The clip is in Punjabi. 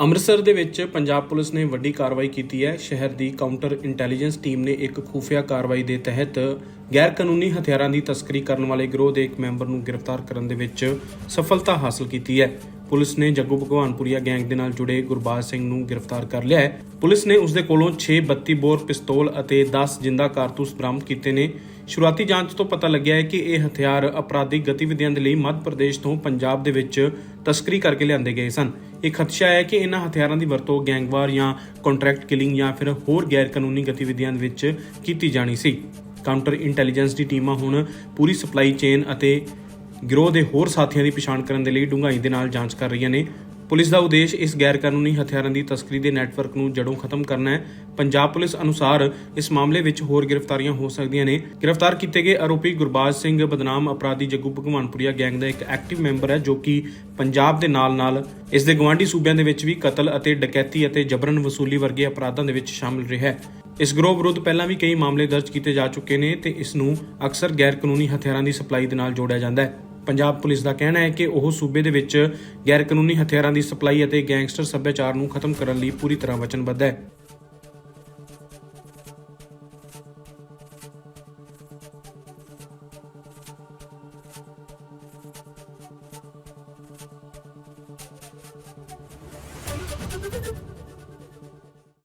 ਅੰਮ੍ਰਿਤਸਰ ਦੇ ਵਿੱਚ ਪੰਜਾਬ ਪੁਲਿਸ ਨੇ ਵੱਡੀ ਕਾਰਵਾਈ ਕੀਤੀ ਹੈ। ਸ਼ਹਿਰ ਦੀ ਕਾਊਂਟਰ ਇੰਟੈਲੀਜੈਂਸ ਟੀਮ ਨੇ ਇੱਕ ਖੂਫੀਆ ਕਾਰਵਾਈ ਦੇ ਤਹਿਤ ਗੈਰ ਕਾਨੂੰਨੀ ਹਥਿਆਰਾਂ ਦੀ ਤਸਕਰੀ ਕਰਨ ਵਾਲੇ ਗਿਰੋਹ ਦੇ ਇੱਕ ਮੈਂਬਰ ਨੂੰ ਗ੍ਰਿਫਤਾਰ ਕਰਨ ਦੇ ਵਿੱਚ ਸਫਲਤਾ ਹਾਸਲ ਕੀਤੀ ਹੈ। ਪੁਲਿਸ ਨੇ ਜੱਗੂ ਭਗਵਾਨਪੁਰੀਆ ਗੈਂਗ ਦੇ ਨਾਲ ਜੁੜੇ ਗੁਰਬਾਜ ਸਿੰਘ ਨੂੰ ਗ੍ਰਿਫਤਾਰ ਕਰ ਲਿਆ ਹੈ। ਪੁਲਿਸ ਨੇ ਉਸ ਦੇ ਕੋਲੋਂ 6 32 ਬੋਰ ਪਿਸਤੌਲ ਅਤੇ 10 ਜਿੰਦਾ ਕਾਰਤੂਸ ਬਰਾਮਦ ਕੀਤੇ ਨੇ। ਸ਼ੁਰੂਆਤੀ ਜਾਂਚ ਤੋਂ ਪਤਾ ਲੱਗਿਆ ਹੈ ਕਿ ਇਹ ਹਥਿਆਰ ਅਪਰਾਧਿਕ ਗਤੀਵਿਧੀਆਂ ਦੇ ਲਈ ਮੱਧ ਪ੍ਰਦੇਸ਼ ਤੋਂ ਪੰਜਾਬ ਦੇ ਵਿੱਚ ਤਸਕਰੀ ਕਰਕੇ ਲਿਆਂਦੇ ਗਏ ਸਨ। ਇਹ ਖਦਸ਼ਾ ਹੈ ਕਿ ਇਹਨਾਂ ਹਥਿਆਰਾਂ ਦੀ ਵਰਤੋਂ ਗੈਂਗਵਾਰ ਜਾਂ ਕੰਟਰੈਕਟ ਕਿਲਿੰਗ ਜਾਂ ਫਿਰ ਹੋਰ ਗੈਰ ਕਾਨੂੰਨੀ ਗਤੀਵਿਧੀਆਂ ਵਿੱਚ ਕੀਤੀ ਜਾਣੀ ਸੀ। ਕਾਊਂਟਰ ਇੰਟੈਲੀਜੈਂਸ ਦੀ ਟੀਮਾਂ ਹੁਣ ਪੂਰੀ ਸਪਲਾਈ ਚੇਨ ਅਤੇ ਗਿਰੋਹ ਦੇ ਹੋਰ ਸਾਥੀਆਂ ਦੀ ਪਛਾਣ ਕਰਨ ਦੇ ਲਈ ਡੂੰਘਾਈ ਦੇ ਨਾਲ ਜਾਂਚ ਕਰ ਰਹੀਆਂ ਨੇ। ਪੁਲਿਸ ਦਾ ਉਦੇਸ਼ ਇਸ ਗੈਰ ਕਾਨੂੰਨੀ ਹਥਿਆਰਾਂ ਦੀ ਤਸਕਰੀ ਦੇ ਨੈਟਵਰਕ ਨੂੰ ਜੜੋਂ ਖਤਮ ਕਰਨਾ ਹੈ। ਪੰਜਾਬ ਪੁਲਿਸ ਅਨੁਸਾਰ ਇਸ ਮਾਮਲੇ ਵਿੱਚ ਹੋਰ ਗ੍ਰਿਫਤਾਰੀਆਂ ਹੋ ਸਕਦੀਆਂ ਨੇ। ਗ੍ਰਿਫਤਾਰ ਕੀਤੇ ਗਏ ਆਰੋਪੀ ਗੁਰਬਾਜ ਸਿੰਘ ਬਦਨਾਮ ਅਪਰਾਧੀ ਜੱਗੂ ਭਗਵਾਨਪੁਰੀਆ ਗੈਂਗ ਦਾ ਇੱਕ ਐਕਟਿਵ ਮੈਂਬਰ ਹੈ, ਜੋ ਕਿ ਪੰਜਾਬ ਦੇ ਨਾਲ-ਨਾਲ ਇਸ ਦੇ ਗਵਾਂਢੀ ਸੂਬਿਆਂ ਦੇ ਵਿੱਚ ਵੀ ਕਤਲ ਅਤੇ ਡਕੈਤੀ ਅਤੇ ਜਬਰਨ ਵਸੂਲੀ ਵਰਗੇ ਅਪਰਾਧਾਂ ਦੇ ਵਿੱਚ ਸ਼ਾਮਿਲ ਰਿਹਾ ਹੈ। ਇਸ ਗਰੋਹ ਵਿਰੁੱਧ ਪਹਿਲਾਂ ਵੀ ਕਈ ਮਾਮਲੇ ਦਰਜ ਕੀਤੇ ਜਾ ਚੁੱਕੇ ਨੇ ਤੇ ਇਸ ਨੂੰ ਅਕਸਰ ਗੈਰ ਕਾਨੂੰਨੀ ਹਥਿਆਰਾਂ ਦੀ ਸਪਲਾਈ ਦੇ ਨਾਲ ਜੋੜਿਆ ਜਾਂਦਾ ਹੈ। ਪੰਜਾਬ ਪੁਲਿਸ ਦਾ ਕਹਿਣਾ ਹੈ ਕਿ ਉਹ ਸੂਬੇ ਦੇ ਵਿੱਚ ਗੈਰ ਕਾਨੂੰਨੀ ਹਥਿਆਰਾਂ ਦੀ ਸਪਲਾਈ ਅਤੇ ਗੈਂਗਸਟਰ ਸੱਭਿਆਚਾਰ ਨੂੰ ਖਤਮ ਕਰਨ ਲਈ ਪੂਰੀ ਤਰ੍ਹਾਂ ਵਚਨਬੱਧ ਹੈ।